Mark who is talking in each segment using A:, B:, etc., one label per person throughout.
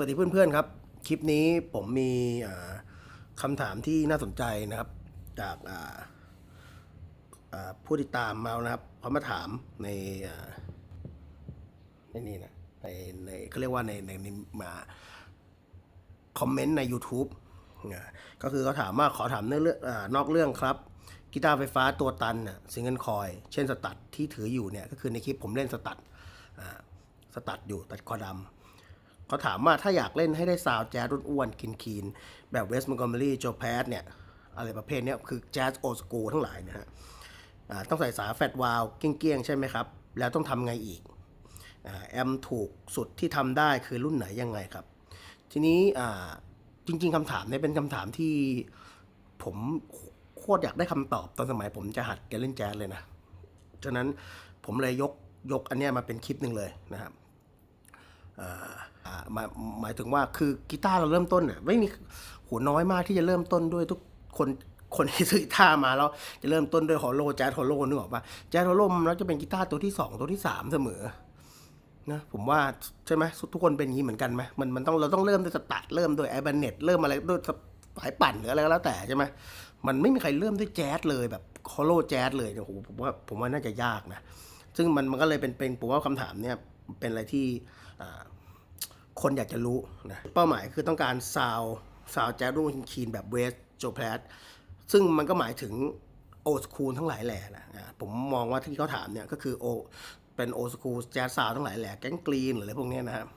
A: วัสดีเพื่อนๆครับ คลิปนี้ผมมีอ่าคำถามที่น่าสนใจนะครับ จากผู้ติดตามมานะครับเขามาถามในในนี่นะในในเขาเรียกว่าในในมาคอมเมนต์ใน YouTube นะก็คือเขาถามว่าขอถามเรื่องนอกเรื่องครับ กีตาร์ไฟฟ้าตัวตันซิงเกิลคอย เช่นสตัดที่ถืออยู่เนี่ย ก็คือในคลิปผมเล่นสตัดสตัดอยู่ตัดคอดำ เขาถามว่าถ้าอยากเล่นให้ได้ซาวแจ๊สรุ่นอ้วนคินคีนๆ แบบเวสต์ม o น g อ m เ r y โจแพสเนี่ย อะไรประเภทนี้คือแจ๊สโอสกูทั้งหลายนะฮะต้องใส่สายแฟตวาลเกี้ยงๆ ใช่ไหมครับ แล้วต้องทำไงอีกแอมถูกสุดที่ทำได้คือรุ่นไหนยังไงครับ ทีนี้จริง ๆคำถามเนี่ยเป็นคำถามที่ผมโคตรอยากได้คำตอบตอนสมัยผมจะหัดจะเล่นแจ๊สเลยนะ ฉะนั้นผมเลยยกยกอันเนี้ยมาเป็นคลิปหนึ่งเลยนะครับ หมายหมายถึงว่าคือกีตาร์เราเริ่มต้นเนี่ยไม่มีโหน้อยมากที่จะเริ่มต้นด้วยทุกคนคนที่ซื้อกีตาร์มาแล้วจะเริ่มต้นด้วยฮอลโลแจ๊สฮอลโลนึกออกปะแจ๊สฮอลโลมันจะเป็นกีตาร์ตัวที่สองตัวที่สามเสมอนะผมว่าใช่ไหมทุกคนเป็นอย่างนี้เหมือนกันไหมมันมันต้องเราต้องเริ่มด้วยสตาร์เริ่มด้วยไอบันเน็ตเริ่มอะไรด้วยสายปั่นหรืออะไรก็แล้วแต่ใช่ไหมมันไม่มีใครเริ่มด้วยแจ๊สเลยแบบฮอลโลแจ๊สเลยเนี่ยโหผมว่าผมว่าน่าจะยากนะซึ่งมันมันก็เลยเป็นเป็นผมว่าคำถามเนี่ย เป็นอะไรที่คนอยากจะรู้นะเป้าหมายคือต้องการซาวซาวแจ๊สรุ่นคีนแบบเวสโจแพลตซึ่งมันก็หมายถึงโอสคูลทั้งหลายแหล่นะผมมองว่าที่เขาถามเนี่ยก็คือโอเป็นโอสคูลแจ๊สซาวทั้งหลายแหล่แก๊งกรีนหรืออะไรพวกนี้นะครับ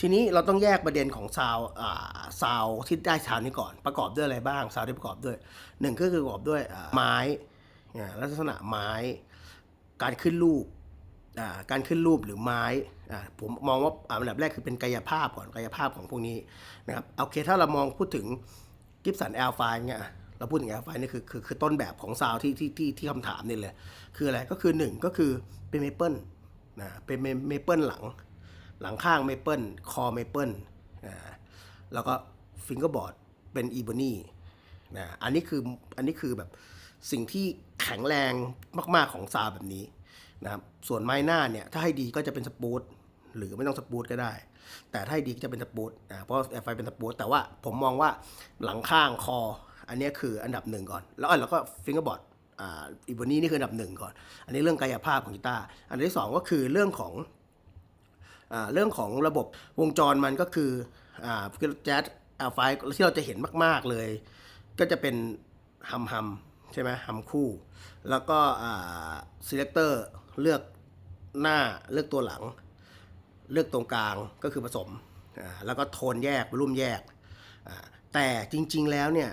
A: ทีนี้เราต้องแยกประเด็นของซาวอ่าซาวที่ได้ซาวนี้ก่อนประกอบด้วยอะไรบ้างซาวที่ประกอบด้วยหนึ่งก็คือประกอบด้วยไม้อ่าลักษณะไม้ การขึ้นรูป การขึ้นรูปหรือไม้ผมมองว่าอันดับแรกคือเป็นกายภาพก่อนกายภาพของพวกนี้นะครับโอเคถ้าเรามองพูดถึงกิฟสันแอลไฟเนี่ยเราพูดถึงแอลไฟนี่คือคือคือต้นแบบของซาวที่ที่ที่ที่คำถามนี่เลย คืออะไรก็คือหนึ่งก็คือเป็นเมเปิลนะเป็นเมเปิลหลัง หลังข้างเมเปิลคอเมเปิลแล้วก็ฟิงเกอร์บอร์ดเป็นอีโบนีนะอันนี้คืออันนี้คือแบบสิ่งที่แข็งแรงมาก ๆของซาวแบบนี้ นะครับส่วนไม้หน้าเนี่ยถ้าให้ดีก็จะเป็นสปูตหรือไม่ต้องสปูตก็ได้ แต่ถ้าให้ดีก็จะเป็นสปูตอ่าเพราะแอร์ไฟเป็นสปูตแต่ว่าผมมองว่าหลังข้างคอ อันนี้คืออันดับหนึ่งก่อน แล้วอะแล้วก็ฟิงเกอร์บอร์ดอ่าอีบนี่นี่คืออันดับหนึ่งก่อน อันนี้เรื่องกายภาพของกีตาร์อันที่สองก็คือเรื่องของอ่าเรื่องของระบบวงจรมันก็คืออ่าแจ๊สอ่าไฟที่เราจะเห็นมาก ๆเลย ก็จะเป็นฮัมฮัมใช่ไหมฮัมคู่ แล้วก็อ่า selector เเลือกหน้าเลือกตัวหลัง เลือกตรงกลางก็คือผสมแล้วก็โทนแยกรุ่มแยก แต่จริง ๆ แล้วเนี่ย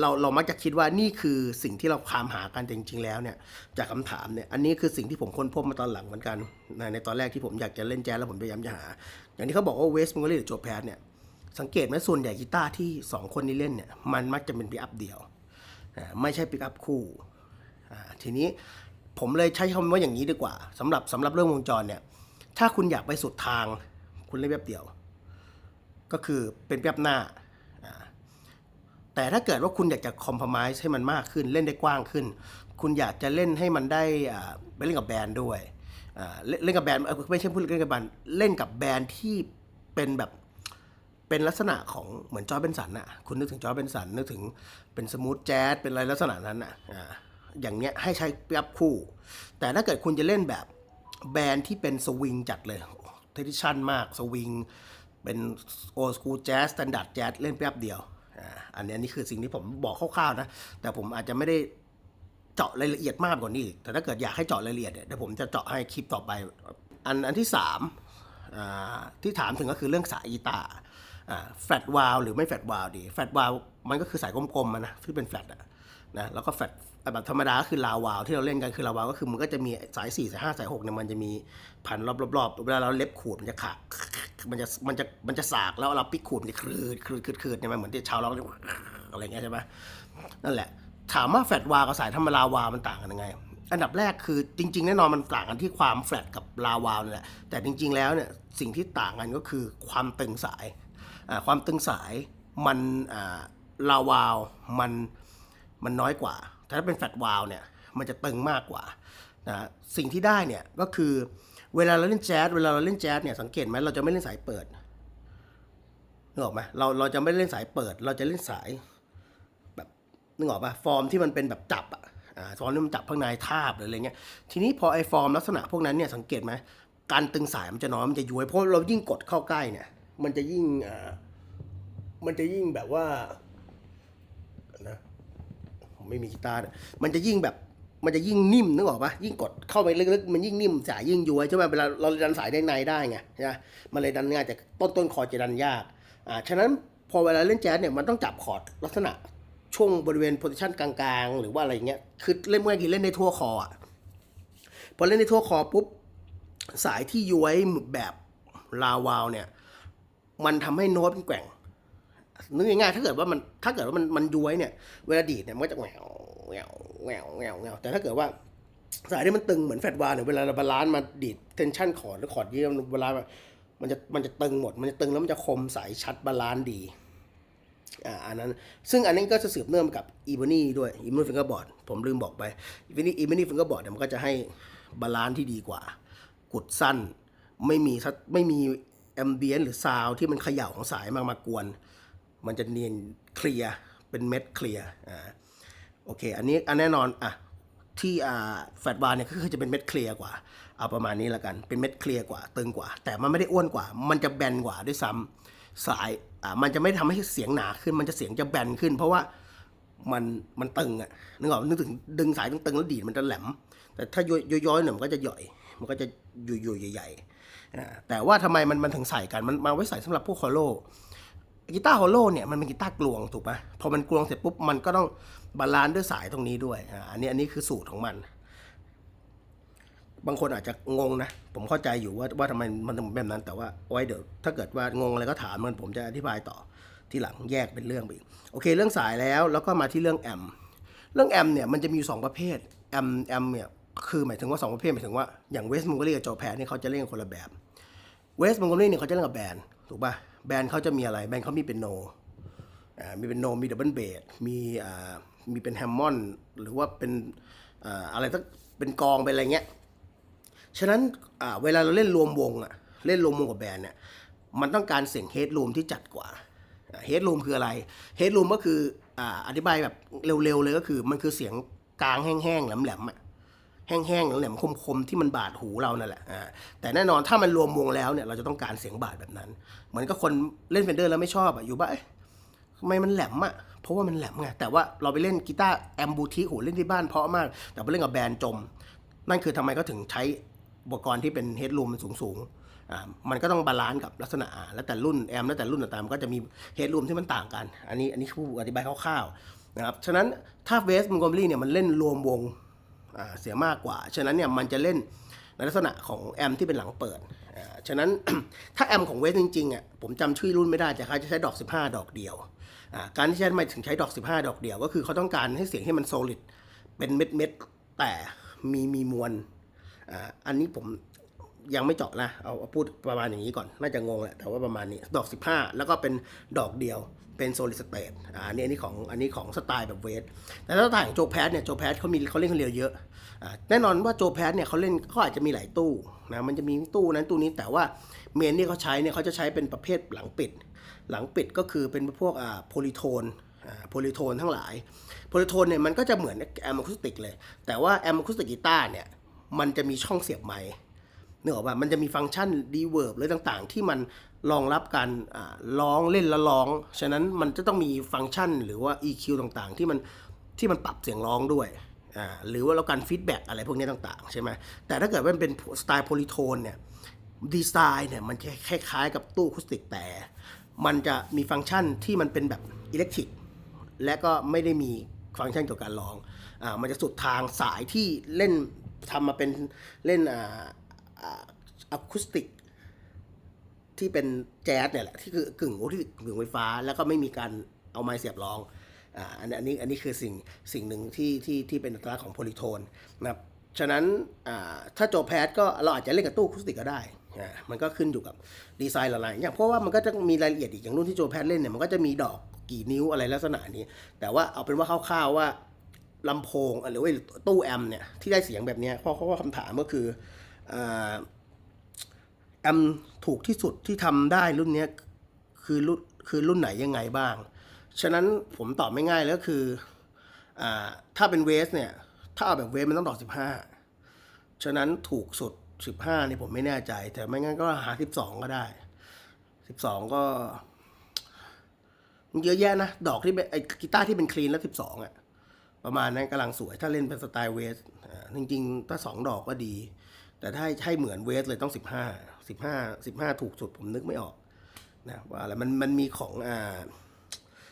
A: เราเรามักจะคิดว่านี่คือสิ่งที่เราคามหากันแต่จริง ๆ แล้วเนี่ยจากคำถามเนี่ยอันนี้คือสิ่งที่ผมค้นพบมาตอนหลังเหมือนกันในในตอนแรกที่ผมอยากจะเล่นแจ๊สแล้วผมพยายามจะหา อย่างที่เขาบอกว่าเวสต์มงเกอร์หรือโจแพดเนี่ยสังเกตไหมส่วนใหญ่กีตาร์ที่ 2 คนนี้เล่นเนี่ยมันมักจะเป็นปิกอัพเดียว ไม่ใช่ปิกอัพคู่ทีนี้ ผมเลยใช้คำว่าอย่างนี้ดีกว่าสำหรับสำหรับเรื่องวงจรเนี่ย ถ้าคุณอยากไปสุดทาง คุณเล่นแบบเดียว ก็คือเป็นแบบหน้า แต่ถ้าเกิดว่าคุณอยากจะคอมเพลมไให้มันมากขึ้น เล่นได้กว้างขึ้น คุณอยากจะเล่นให้มันได้ไปเล่นกับแบรนด์ด้วยเล่นเล่นกับแบรนด์ไม่ใช่พูดเล่นกับแบรนด์เล่นกับแบรนด์ที่เป็นแบบเป็นลักษณะของเหมือนจอร์เบนสันอะคุณนึกถึงจอร์เบนสันนึกถึงเป็นสมูทแจ๊สเป็นอะไรลักษณะนั้นอะ อย่างเนี้ยให้ใช้เปียบคู่ แต่ถ้าเกิดคุณจะเล่นแบบแบรนด์ที่เป็นสวิงจัดเลยเทดิชันมากสวิงเป็นโอสกูแจ๊สสแตนดาร์ดแจ๊สเล่นแป๊บเดียวอันเนี้ยนี่คือสิ่งที่ผมบอกคร่าวๆนะ แต่ผมอาจจะไม่ได้เจาะรายละเอียดมากกว่านี้ แต่ถ้าเกิดอยากให้เจาะรายละเอียดเนี่ยเดี๋ยวผมจะเจาะให้คลิปต่อไป อันอันที่สามที่ถามถึงก็คือเรื่องสายกีตาแฟลตวาลหรือไม่แฟลตวาลดีแฟลตวาลมันก็คือสายกลมๆมันนะที่เป็นแฟลตอะ นะแล้วก็แฟลตแบบธรรมดาก็คือลาวาลที่เราเล่นกันคือลาวาลก็คือมันก็จะมีสายสี่สายห้าสายหกเนี่ยมันจะมีพันรอบๆเวลาเราเล็บขูดมันจะขาดมันจะมันจะมันจะสากแล้วเราปิกขูดมันจะคลืดคลืดคลืดคลืดเนี่ยมันเหมือนที่ชาวเราอะไรเงี้ยใช่ไหมนั่นแหละ ถามว่าแฟลตวาลกับสายธรรมดาวาลมันต่างกันยังไง อันดับแรกคือจริง ๆ แน่นอนมันต่างกันที่ความแฟลตกับลาวาลนี่แหละแต่จริง ๆ แล้วเนี่ยสิ่งที่ต่างกันก็คือความตึงสายความตึงสายมันลาวาลมัน มันน้อยกว่า แต่ถ้าเป็นแฟตวาลเนี่ยมันจะตึงมากกว่านะสิ่งที่ได้เนี่ยก็คือเวลาเราเล่นแจ๊สเวลาเราเล่นแจ๊สเนี่ยสังเกตไหมเราจะไม่เล่นสายเปิดนึกออกไหมเราเราจะไม่เล่นสายเปิด เราจะเล่นสายแบบนึกออกปะฟอร์มที่มันเป็นแบบจับอะฟอร์มที่มันจับข้างในทาบหรืออะไรเงี้ยทีนี้พอไอ้ฟอร์มลักษณะพวกนั้นเนี่ยสังเกตไหมการตึงสายมันจะน้อยมันจะย้วยเพราะเรายิ่งกดเข้าใกล้เนี่ย มันจะยิ่งอ่ามันจะยิ่งแบบว่า ไม่มีกีตาร์เนี่ยมันจะยิ่งแบบมันจะยิ่งนิ่มนึกออกปะยิ่งกดเข้าไปลึกๆมันยิ่งนิ่มสายยิ่งย้วยใช่ไหมเวลาเราดันสายได้ในได้ไงใช่ไหมมันเลยดันง่ายแต่ต้นต้นคอจะดันยากอ่าฉะนั้นพอเวลาเล่นแจ๊สเนี่ยมันต้องจับคอร์ดลักษณะช่วงบริเวณโพซิชันกลางๆ หรือว่าอะไรเงี้ยคือเล่นเมื่อกี้เล่นในทั่วคออะพอเล่นในทั่วคอปุ๊บสายที่ย้วยแบบลาวาวเนี่ย มันทำให้โน้ตมันแกว่ง นึกง่ายๆถ้าเกิดว่ามันถ้าเกิดว่ามันมันย้วยเนี่ยเวลาดีดเนี่ยมันก็จะแหววแหววแหววแหววแหววแต่ถ้าเกิดว่าสายที่มันตึงเหมือนแฟดวาเนี่ยเวลาเราบาลานซ์มาดีดเทนชั่นคอร์ดหรือคอร์ดเยี่ยมเวลามันจะมันจะตึงหมด มันจะตึงแล้วมันจะคมสายชัดบาลานซ์ดีอ่าอันนั้น ซึ่งอันนี้ก็จะสืบเนื่องกับอีบนี่ด้วยอีบนีฟิงเกอร์บอร์ดผมลืมบอกไปอีบนี่อีบนี่ฟิงเกอร์บอร์ดเนี่ยมันก็จะให้บาลานซ์ที่ดีกว่า กุดสั้นไม่มีทไม่มีแอมเบียนหรือซาวที่มันเขย่าของสายมามากวน มันจะเนียนเคลียร์เป็นเม็ดเคลียร์อ่าโอเค อันนี้อันแน่นอนอะที่อ่าแฟตบาร์เนี่ยก็คือจะเป็นเม็ดเคลียร์กว่าเอาประมาณนี้ล้วกันเป็นเม็ดเคลียร์กว่าตึงกว่า แต่มันไม่ได้อ้วนกว่า มันจะแบนกว่าด้วยซ้ำสายอ่ามันจะไม่ทำให้เสียงหนาขึ้น มันจะเสียงจะแบนขึ้น เพราะว่ามันมันตึงอะนึกออกนึกถึงดึงสายตึงๆแล้วดีดมันจะแหลม แต่ถ้าย้อยๆหน่อยมันก็จะหย่อยมันก็จะยุยๆใหญ่ๆอ่าแต่ว่าทำไมมันมันถึงใส่กันมันมาไว้ใส่สำหรับพวกคอโล กีตาร์ฮอลโลเนี่ยมันเป็นกีตาร์กลวงถูกปะพอมันกลวงเสร็จปุ๊บมันก็ต้องบาลานซ์ด้วยสายตรงนี้ด้วยอันนี้อันนี้คือสูตรของมัน บางคนอาจจะงงนะ ผมเข้าใจอยู่ว่าว่าทำไมมันถึงแบบนั้น แต่ว่าไว้เดี๋ยวถ้าเกิดว่างงอะไรก็ถามมันผมจะอธิบายต่อที่หลังแยกเป็นเรื่องไปอีกโอเค เรื่องสายแล้วแล้วก็มาที่เรื่องแอมเรื่องแอมเนี่ยมันจะมีอยู่สองประเภทแอมแอมเนี่ยคือหมายถึงว่าสองประเภทหมายถึงว่าอย่างเวสต์มุงกรีกับโจแพนนี่เขาจะเล่นกันคนละแบบเวสต์มง g ก l ีเนี่ยเขาจะเล่นกับแบนถูกป่ะ แบนด์เขาจะมีอะไร แบนด์เขามีเป็นโนมีเป็นโนมีดับเบิลเบสมีมีเป็นแฮมมอนหรือว่าเป็นอะไรสักเป็นกองเป็นอะไรเงี้ยฉะนั้นเวลาเราเล่นรวมวงอะเล่นรวมวงกับแบนด์เนี่ยมันต้องการเสียงเฮดรูมที่จัดกว่าเฮดรูมคืออะไรเฮดรูมก็คือออธิบายแบบเร็วๆเลยก็คือมันคือเสียงกลางแห้งๆแหลมๆอะ แห้งๆแหลมคมๆที่มันบาดหูเรานั่นแหละอ่าแต่แน่นอนถ้ามันรวมวงแล้วเนี่ยเราจะต้องการเสียงบาดแบบนั้น เหมือนกับคนเล่นเฟนเดอร์แล้วไม่ชอบอะอยู่บ้านเอ๊ะทำไมมันแหลมอะเพราะว่ามันแหลมไงแต่ว่าเราไปเล่นกีตาร์แอมบูทิโหเล่นที่บ้านเพาะมาก แต่ไปเล่นกับแบรนด์จม นั่นคือทำไมก็ถึงใช้อุปกรณ์ที่เป็นเฮดรูมสูงๆอ่ามันก็ต้องบาลานซ์กับลักษณะแล้วแต่รุ่นแอมแล้วแต่รุ่นต่างๆมันก็จะมีเฮดรูมที่มันต่างกัน อันนี้อันนี้ผู้อธิบายคร่าวๆนะครับฉะนั้นถ้าเวสม o ง g ก m รี่เนี่ยมันเล่นรวมวง เสียมากกว่า ฉะนั้นเนี่ยมันจะเล่นในลักษณะของแอมที่เป็นหลังเปิด ฉะนั้นถ้าแอมของเวสจริงๆอะผมจำชื่อรุ่นไม่ได้แต่เขาจะใช้ดอก 15 ดอกเดียว การที่ใช้ทำไมถึงใช้ดอก 15 ดอกเดียว ก็คือเขาต้องการให้เสียงให้มันโซลิดเป็นเม็ดเม็ดๆแต่มีมีมวลออันนี้ผม ยังไม่เจาะนะเอาพูดประมาณอย่างนี้ก่อน น่าจะงงแหละ แต่ว่าประมาณนี้ ดอก 15 แล้วก็เป็นดอกเดียว เป็นโซลิดสเตตอ่าอันนี้อันนี้ของอันนี้ของสไตล์แบบเวสแต่ถ้าตล์ของโจแพสเนี่ย โจแพสเขามีเขาเล่นคนเดียวเยอะอ่าแน่นอนว่าโจแพสเนี่ยเขาเล่นเขาอาจจะมีหลายตู้นะ มันจะมีตู้นั้นตู้นี้แต่ว่าเมนที่เขาใช้เนี่ยเขาจะใช้เป็นประเภทหลังปิด หลังปิดก็คือเป็นพวกอ่าโพลิโทนอ่าโพลิโทนทั้งหลาย โพลิโทนเนี่ยมันก็จะเหมือนแอมอะคูสติกเลย แต่ว่าแอมอะคูสติกกีตาร์เนี่ยมันจะมีช่องเสียบไมค์ นึกออกป่ะมันจะมีฟังก์ชันดีเวิร์บหรือต่างๆ ที่มันรองรับการร้องเล่นแล้วร้อง ฉะนั้นมันจะต้องมีฟังก์ชัน หรือว่า EQ ต่างๆ ที่มันที่มันปรับเสียงร้องด้วยหรือว่าเราการฟีดแบ็กอะไรพวกนี้ต่างๆ ใช่ไหมแต่ถ้าเกิดมันเป็นสไตล์โพลิโทนเนี่ยดีไซน์เนี่ยมันจะคล้ายๆ กับตู้คูสติกแต่ มันจะมีฟังก์ชันที่มันเป็นแบบอิเล็กทริกและก็ไม่ได้มีฟังก์ชันเกี่ยวกับการร้องอ่ามันจะสุดทางสายที่เล่นทำมาเป็นเล่นอ่า อะคูสติกที่เป็นแจ๊สเนี่ยแหละที่คือกึ่งที่กึ่งไฟฟ้า แล้วก็ไม่มีการเอาไม้เสียบรองอ่าอันนี้อันนี้อันนี้คือสิ่งสิ่งหนึ่งที่ที่ที่เป็นอัตลักษณ์ของโพลิโทนนะครับฉะนั้นอ่าถ้าโจแพดก็เราอาจจะเล่นกับตู้คูสติกก็ได้อ่ามันก็ขึ้นอยู่กับดีไซน์หลายๆอย่างเพราะว่ามันก็จะมีรายละเอียดอีกอย่างรุ่นที่โจแพดเล่นเนี่ยมันก็จะมีดอกกี่นิ้วอะไรลักษณะนี้ แต่ว่าเอาเป็นว่าคร่าวๆว่าลำโพงหรือว่าตู้แอมเนี่ยที่ได้เสียงแบบนี้เพราะเพราว่าคำถามก็คือ แอมถูกที่สุดที่ทำได้รุ่นนี้คือรุ่นคือรุ่นไหนยังไงบ้าง ฉะนั้นผมตอบไม่ง่ายเลยก็คืออถ้าเป็นเวสเนี่ย ถ้าเอาแบบเวสมันต้องดอก 15 ฉะนั้นถูกสุด 15นี่ผมไม่แน่ใจ แต่ไม่งั้นก็หา 12 ก็ได้ 12 ก็มันเยอะแยะนะ ดอกที่เป็นไอ้กีตาร์ที่เป็นคลีนแล้ว 12อะประมาณนั้นกำลังสวยถ้าเล่นเป็นสไตล์เวสจริงๆ ถ้า 2 ดอกก็ดี แต่ถ้าให้เหมือนเวสเลยต้อง 15 15 15 ถูกสุดผมนึกไม่ออกนะว่าอะไรมันมันมีของอ่า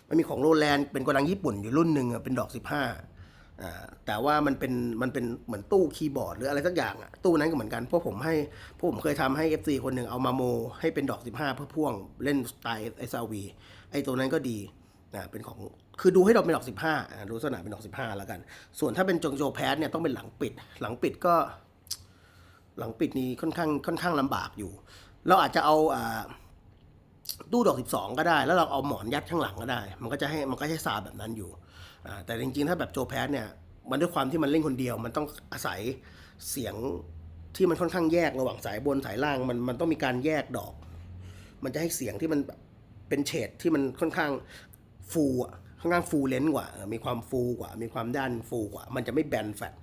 A: มันมีของโรแลนด์เป็นโกดังญี่ปุ่นอยู่รุ่นหนึ่งเป็นดอก 15อ่าแต่ว่ามันเป็นมันเป็นเหมือนตู้คีย์บอร์ดหรืออะไรสักอย่างอะตู้นั้นก็เหมือนกันเพราะผมให้พวกผมเคยทำให้ FC คนหนึ่งเอามาโม ให้เป็นดอก 15 เพื่อพ่วงเล่นสไตล์ไอซาวีไอตัวนั้นก็ดีนะเป็นของคือดูให้ดอกเป็นดอก 15อ่าดูลักษณะเป็นดอก 15 แล้วกัน ส่วนถ้าเป็นจงโจแพสเนี่ยต้องเป็นหลังปิด หลังปิดก็ หลังปิดนี่ค่อนข้างค่อนข้างลำบากอยู่ เราอาจจะเอาตู้ดอก 12 ก็ได้ แล้วเราเอาหมอนยัดข้างหลังก็ได้ มันก็จะให้มันก็จะซาแบบนั้นอยู่แต่จริงๆ ถ้าแบบโจแพสเนี่ยมันด้วยความที่มันเล่นคนเดียว มันต้องอาศัยเสียงที่มันค่อนข้างแยกระหว่างสายบนสายล่างมันมันต้องมีการแยกดอก มันจะให้เสียงที่มันแบบเป็นเฉดที่มันค่อนข้างฟูอะค่อนข้างฟูเลนกว่า มีความฟูกว่า มีความด้านฟูกว่า มันจะไม่แบนแฟต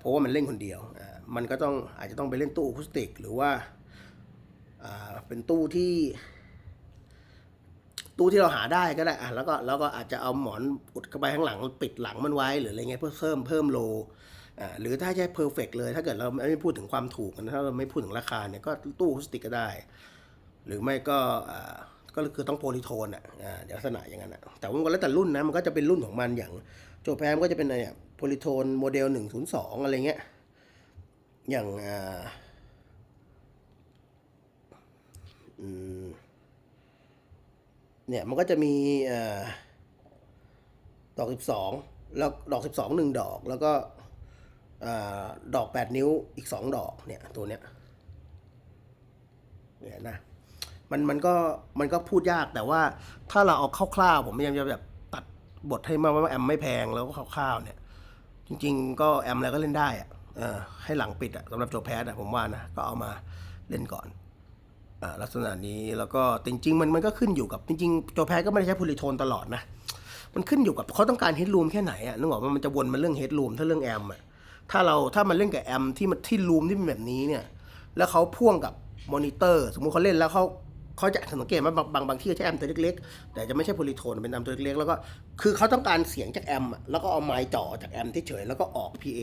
A: เพราะว่ามันเล่นคนเดียว มันก็ต้องอาจจะต้องไปเล่นตู้อะคูสติก หรือว่าเป็นตู้ที่ ตู้ที่เราหาได้ก็ได้แล้วก็แล้วก็อาจจะเอาหมอนอุดเข้าไปข้างหลังปิดหลังมันไว้หรืออะไรเงี้ยเพื่อเพิ่มเพิ่มโล่หรือถ้าใช้เพอร์เฟกเลย ถ้าเกิดเราไม่พูดถึงความถูกนะถ้าเราไม่พูดถึงราคาเนี่ยก็ตู้พลาสติกก็ได้ หรือไม่ก็ก็คือต้องโพลิโทนอะเดี๋ยวลักษณะอย่างนั้นอะแต่ว่ามันก็แล้วแต่รุ่นนะมันก็จะเป็นรุ่นของมันอย่างโจแพมก็จะเป็นอะไรอะ โพลิโทนโมเดลหนึ่งศูนย์สองอะไรเงี้ย อย่างเนี่ยมันก็จะมีอดอก 12 แล้วดอก 12หนึ่งดอก แล้วก็เอ่อดอก 8 นิ้วอีก 2 ดอกเนี่ย ตัวเนี้ยเนี่ยนะมันมันก็มันก็พูดยากแต่ว่าถ้าเราเอาคร่าวๆผมพยายามจะแบบตัดบทให้มาว่าแอมไม่แพงแล้วก็คร่าวๆเนี่ย จริง ๆ ก็แอมอะไรก็เล่นได้อะให้หลังปิดอะสำหรับโจแพสอะผมว่านะก็เอามาเล่นก่อนอลักษณะนี้แล้วก็จริง ๆ มันมันก็ขึ้นอยู่กับจริงๆโจแพสก็ไม่ได้ใช้โพลิโทนตลอดนะมันขึ้นอยู่กับเขาต้องการเฮดรูมแค่ไหนอะนึกออกว่ามันจะวนมาเรื่องเฮดรูมถ้าเรื่องแอมอะถ้าเราถ้ามันเล่นกับแอมที่มันที่รูมที่เป็นแบบนี้เนี่ย แล้วเขาพ่วงกับมอนิเตอร์ สมมุติเขาเล่นแล้วเขา เขาจะสังเกตว่าบางบางบางที่ใช้แอมตัวเล็กๆ แต่จะไม่ใช่โพลิโทนเป็นแอมตัวเล็กๆ แล้วก็คือเขาต้องการเสียงจากแอมแล้วก็เอาไมค์จ่อจากแอมที่เฉยแล้วก็ออก PA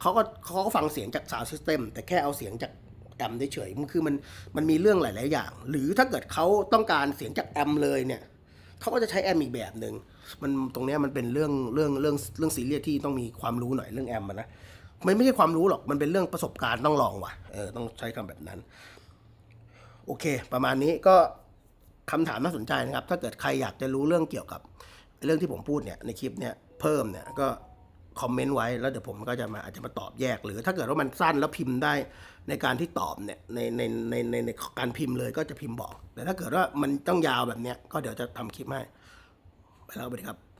A: เขาก็เขาก็ฟังเสียงจากซาวด์ซิสเต็มแต่แค่เอาเสียงจากแอมเฉยมันคือมันมันมีเรื่องหลาย ๆ อย่าง หรือถ้าเกิดเขาต้องการเสียงจากแอมเลยเนี่ยเขาก็จะใช้แอมอีกแบบหนึ่งมันตรงนี้มันเป็นเรื่องเรื่องเรื่องเรื่องซีเรียสที่ต้องมีความรู้หน่อยเรื่องแอมนะมันไม่ใช่ความรู้หรอกมันเป็นเรื่องประสบการณ์ต้องลองว่ะเออต้องใช้คำแบบนั้น โอเค ประมาณนี้ก็คำถามน่าสนใจนะครับ ถ้าเกิดใครอยากจะรู้เรื่องเกี่ยวกับเรื่องที่ผมพูดเนี่ยในคลิปเนี่ยเพิ่มเนี่ยก็คอมเมนต์ไว้แล้วเดี๋ยวผมก็จะมาอาจจะมาตอบแยก หรือถ้าเกิดว่ามันสั้นแล้วพิมพ์ได้ในการที่ตอบเนี่ยในในในในในการพิมพ์เลยก็จะพิมพ์บอก แต่ถ้าเกิดว่ามันต้องยาวแบบเนี้ยก็เดี๋ยวจะทำคลิปให้ไปแล้วสวัสดีครับ